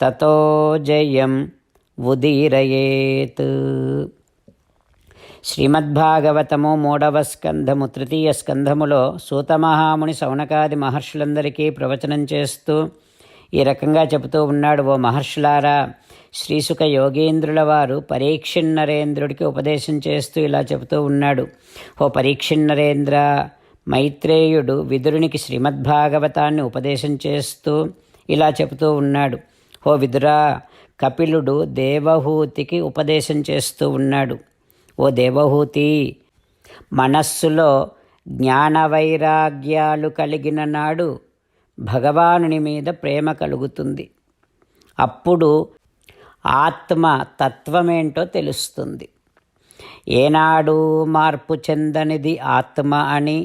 తతో జయం ఉదీరయేత్. శ్రీమద్భాగవతము మూడవ స్కంధము తృతీయ స్కంధములో సూతమహాముని సౌనకాది మహర్షులందరికీ ప్రవచనం చేస్తూ ఈ రకంగా చెబుతూ ఉన్నాడు ఓ మహర్షులారా శ్రీసుఖ యోగేంద్రుల వారు పరీక్షిన్నరేంద్రుడికి ఉపదేశం చేస్తూ ఇలా చెబుతూ ఉన్నాడు. ఓ పరీక్షిన్నరేంద్ర మైత్రేయుడు విదురునికి శ్రీమద్భాగవతాన్ని ఉపదేశం చేస్తూ ఇలా చెబుతూ ఉన్నాడు. ఓ విదురా కపిలుడు దేవహూతికి ఉపదేశం చేస్తూ ఉన్నాడు. ఓ దేవహూతి మనస్సులో జ్ఞాన వైరాగ్యాలు కలిగిన నాడు భగవానుని మీద ప్రేమ కలుగుతుంది. అప్పుడు ఆత్మ తత్వమేంటో తెలుస్తుంది. ఏనాడు మార్పు చెందనిది ఆత్మ అని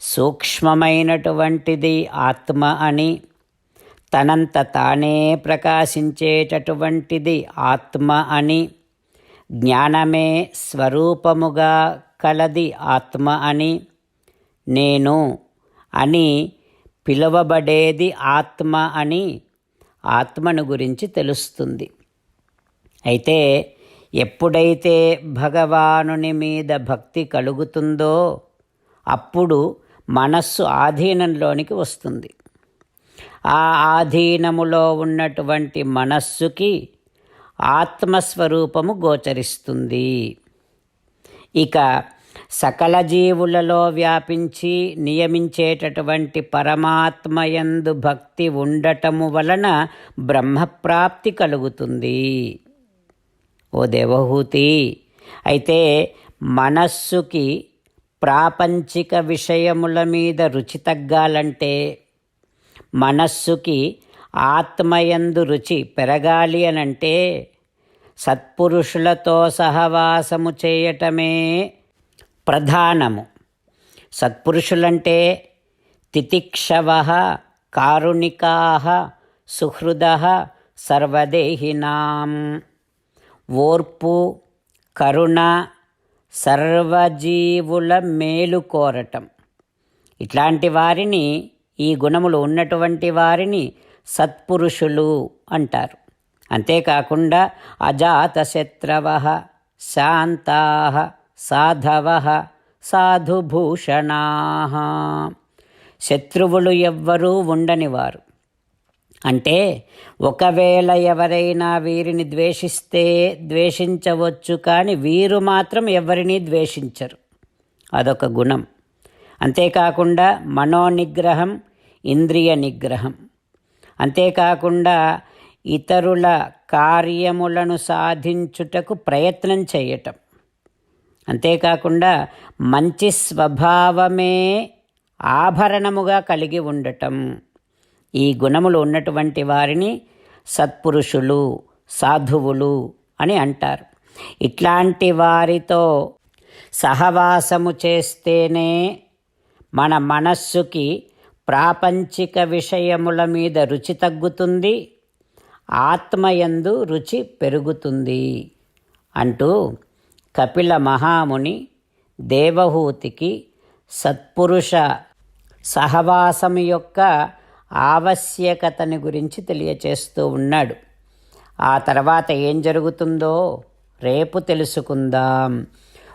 సూక్ష్మమైనటువంటిది ఆత్మ అని తనంత తానే ప్రకాశించేటటువంటిది ఆత్మ అని. జ్ఞానమే స్వరూపముగా కలది ఆత్మ అని. నేను అని పిలువబడేది ఆత్మ అని ఆత్మను గురించి తెలుస్తుంది. అయితే ఎప్పుడైతే భగవానుని మీద భక్తి కలుగుతుందో అప్పుడు మనస్సు ఆధీనంలోనికి వస్తుంది. ఆ ఆధీనములో ఉన్నటువంటి మనస్సుకి ఆత్మస్వరూపము గోచరిస్తుంది. ఇక సకల జీవులలో వ్యాపించి నియమించేటటువంటి పరమాత్మయందు భక్తి ఉండటము వలన బ్రహ్మప్రాప్తి కలుగుతుంది. ఓ దేవహూతి అయితే మనస్సుకి ప్రాపంచిక విషయముల మీద రుచి తగ్గాలంటే మనస్సుకి ఆత్మయందు రుచి పెరగాలి అనంటే సత్పురుషులతో సహవాసము చేయటమే ప్రధానము. సత్పురుషులంటే తితిక్షవ కారుణికా సుహృద సర్వదేహినాం. ఓర్పు కరుణ సర్వజీవుల మేలు కోరటం. ఇట్లాంటి వారిని ఈ గుణములు ఉన్నటువంటి వారిని సత్పురుషులు అంటారు. అంతేకాకుండా అజాతశత్రవ శాంతా సాధవ సాధుభూషణా. శత్రువులు ఎవ్వరూ ఉండనివారు అంటే ఒకవేళ ఎవరైనా వీరిని ద్వేషిస్తే ద్వేషించవచ్చు కానీ వీరు మాత్రం ఎవరిని ద్వేషించరు. అదొక గుణం. అంతేకాకుండా మనోనిగ్రహం ఇంద్రియ నిగ్రహం. అంతేకాకుండా ఇతరుల కార్యములను సాధించుటకు ప్రయత్నం చేయటం. అంతేకాకుండా మంచి స్వభావమే ఆభరణముగా కలిగి ఉండటం. ఈ గుణములు ఉన్నటువంటి వారిని సత్పురుషులు సాధువులు అని అంటారు. ఇట్లాంటి వారితో సహవాసము చేస్తేనే మన మనస్సుకి ప్రాపంచిక విషయముల మీద రుచి తగ్గుతుంది ఆత్మయందు రుచి పెరుగుతుంది అంటూ కపిల మహాముని దేవహూతికి సత్పురుష సహవాసం యొక్క ఆవశ్యకతని గురించి తెలియచేస్తూ ఉన్నాడు. ఆ తర్వాత ఏం జరుగుతుందో రేపు తెలుసుకుందాం.